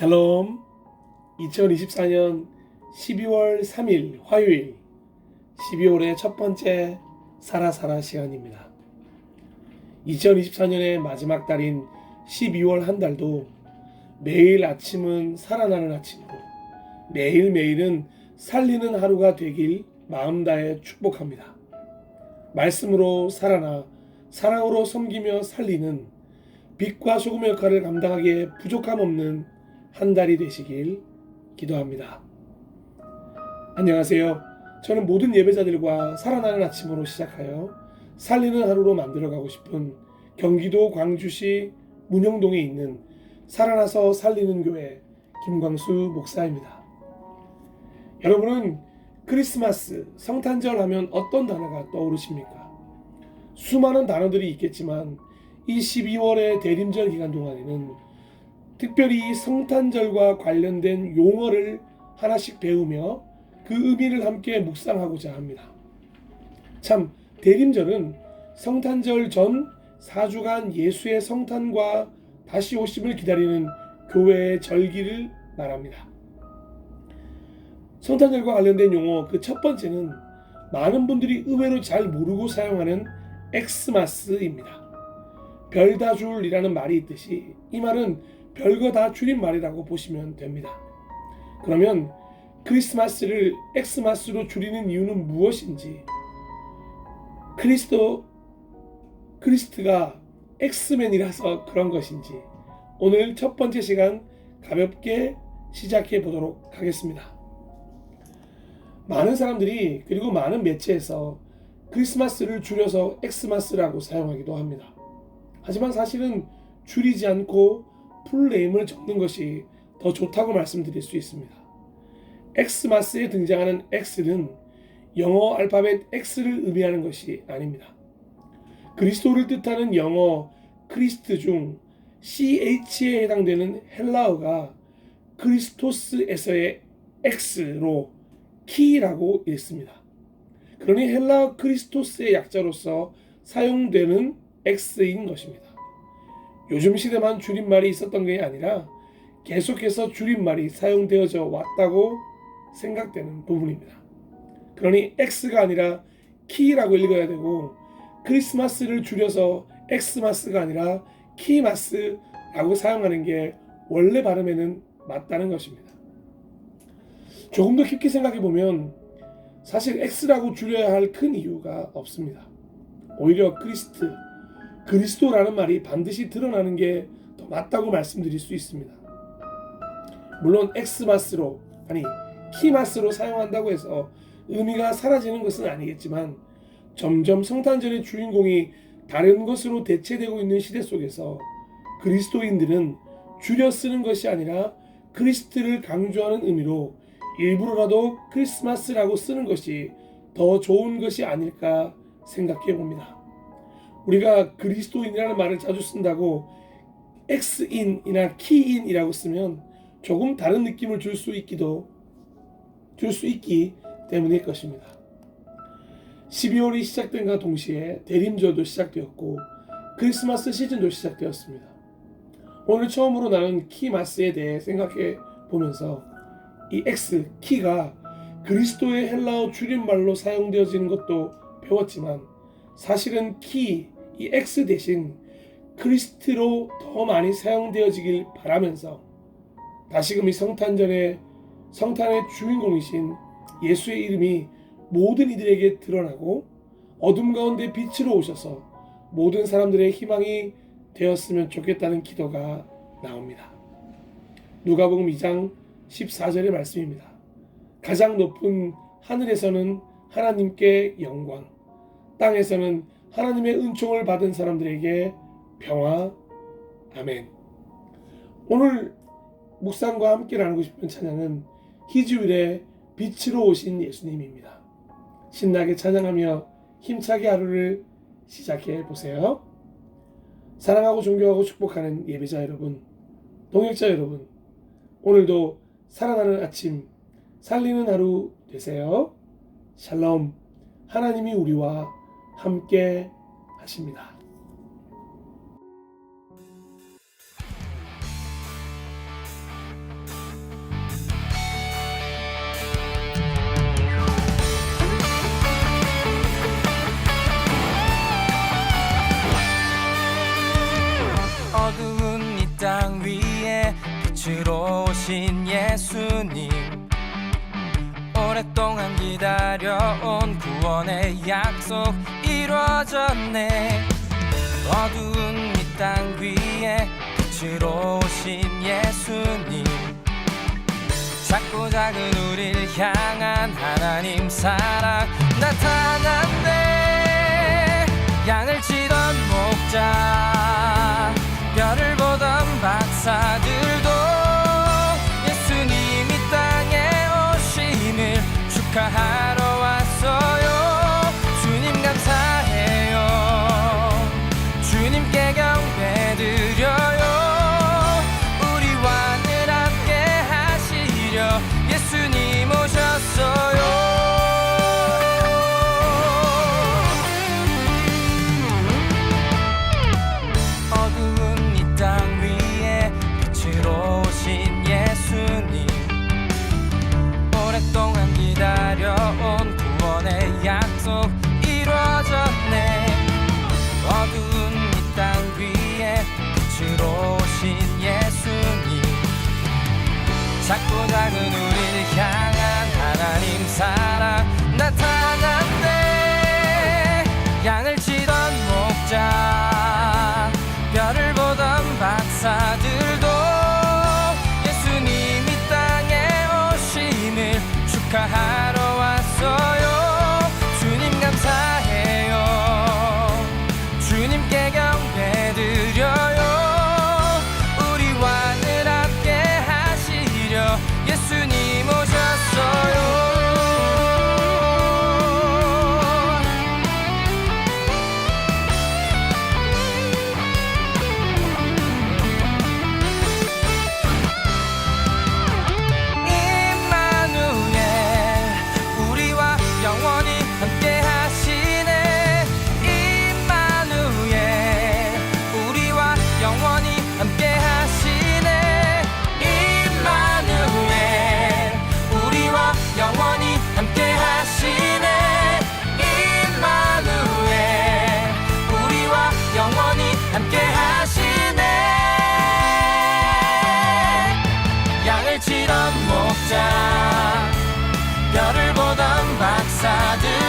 샬롬 2024년 12월 3일 화요일 12월의 첫 번째 사라사라 시간입니다. 2024년의 마지막 달인 12월 한 달도 매일 아침은 살아나는 아침으로 매일매일은 살리는 하루가 되길 마음 다해 축복합니다. 말씀으로 살아나 사랑으로 섬기며 살리는 빛과 소금의 역할을 감당하기에 부족함 없는 한 달이 되시길 기도합니다. 안녕하세요. 저는 모든 예배자들과 살아나는 아침으로 시작하여 살리는 하루로 만들어가고 싶은 경기도 광주시 문영동에 있는 살아나서 살리는 교회 김광수 목사입니다. 여러분은 크리스마스, 성탄절 하면 어떤 단어가 떠오르십니까? 수많은 단어들이 있겠지만 이 12월의 대림절 기간 동안에는 특별히 성탄절과 관련된 용어를 하나씩 배우며 그 의미를 함께 묵상하고자 합니다. 참 대림절은 성탄절 전 4주간 예수의 성탄과 다시 오심을 기다리는 교회의 절기를 말합니다. 성탄절과 관련된 용어 그 첫 번째는 많은 분들이 의외로 잘 모르고 사용하는 엑스마스입니다. 별다 줄이라는 말이 있듯이 이 말은 별거 다 줄인 말이라고 보시면 됩니다. 그러면 크리스마스를 엑스마스로 줄이는 이유는 무엇인지 크리스도 크리스트가 엑스맨이라서 그런 것인지 오늘 첫 번째 시간 가볍게 시작해 보도록 하겠습니다. 많은 사람들이 그리고 많은 매체에서 크리스마스를 줄여서 엑스마스라고 사용하기도 합니다. 하지만 사실은 줄이지 않고 풀네임을 적는 것이 더 좋다고 말씀드릴 수 있습니다. 엑스마스에 등장하는 X는 영어 알파벳 X를 의미하는 것이 아닙니다. 그리스도를 뜻하는 영어 크리스트 중 CH에 해당되는 헬라어가 크리스토스에서의 X로 키라고 읽습니다. 그러니 헬라어 크리스토스의 약자로서 사용되는 X인 것입니다. 요즘 시대만 줄임말이 있었던 게 아니라 계속해서 줄임말이 사용되어져 왔다고 생각되는 부분입니다. 그러니 X가 아니라 키라고 읽어야 되고 크리스마스를 줄여서 엑스마스가 아니라 키마스라고 사용하는 게 원래 발음에는 맞다는 것입니다. 조금 더 깊게 생각해 보면 사실 X라고 줄여야 할 큰 이유가 없습니다. 오히려 크리스트, 그리스도라는 말이 반드시 드러나는 게 더 맞다고 말씀드릴 수 있습니다. 물론 엑스마스로 아니 키마스로 사용한다고 해서 의미가 사라지는 것은 아니겠지만 점점 성탄절의 주인공이 다른 것으로 대체되고 있는 시대 속에서 그리스도인들은 줄여 쓰는 것이 아니라 크리스트를 강조하는 의미로 일부러라도 크리스마스라고 쓰는 것이 더 좋은 것이 아닐까 생각해 봅니다. 우리가 그리스도인이라는 말을 자주 쓴다고 엑스인이나 키인이라고 쓰면 조금 다른 느낌을 줄 수 있기도 줄 수 있기 때문일 것입니다. 12월이 시작된과 동시에 대림절도 시작되었고 크리스마스 시즌도 시작되었습니다. 오늘 처음으로 나눈 키마스에 대해 생각해 보면서 이 X 키가 그리스도의 헬라어 줄임말로 사용되어지는 것도 배웠지만 사실은 키, 이 X 대신 크리스트로 더 많이 사용되어지길 바라면서 다시금 이 성탄절의 성탄의 주인공이신 예수의 이름이 모든 이들에게 드러나고 어둠 가운데 빛으로 오셔서 모든 사람들의 희망이 되었으면 좋겠다는 기도가 나옵니다. 누가복음 2장 14절의 말씀입니다. 가장 높은 하늘에서는 하나님께 영광, 땅에서는 하나님의 은총을 받은 사람들에게 평화. 아멘. 오늘 묵상과 함께 나누고 싶은 찬양은 희주일의 빛으로 오신 예수님입니다. 신나게 찬양하며 힘차게 하루를 시작해 보세요. 사랑하고 존경하고 축복하는 예배자 여러분, 동역자 여러분, 오늘도 살아나는 아침, 살리는 하루 되세요. 샬롬, 하나님이 우리와 함께 하십니다. 어두운 이 땅 위에 빛으로 오신 예수님 오랫동안 기다려온 구원의 약속 이루어졌네. 어두운 이 땅 위에 빛으 오신 예수님. 작고 작은 우릴 향한 하나님 사랑 나타났네 양을 치던 목자. 작고 작은 우리를 향한 하나님 사랑 나타난대. 양을 치던 목자 별을 보던 박사들 자 별을 보던 박사들.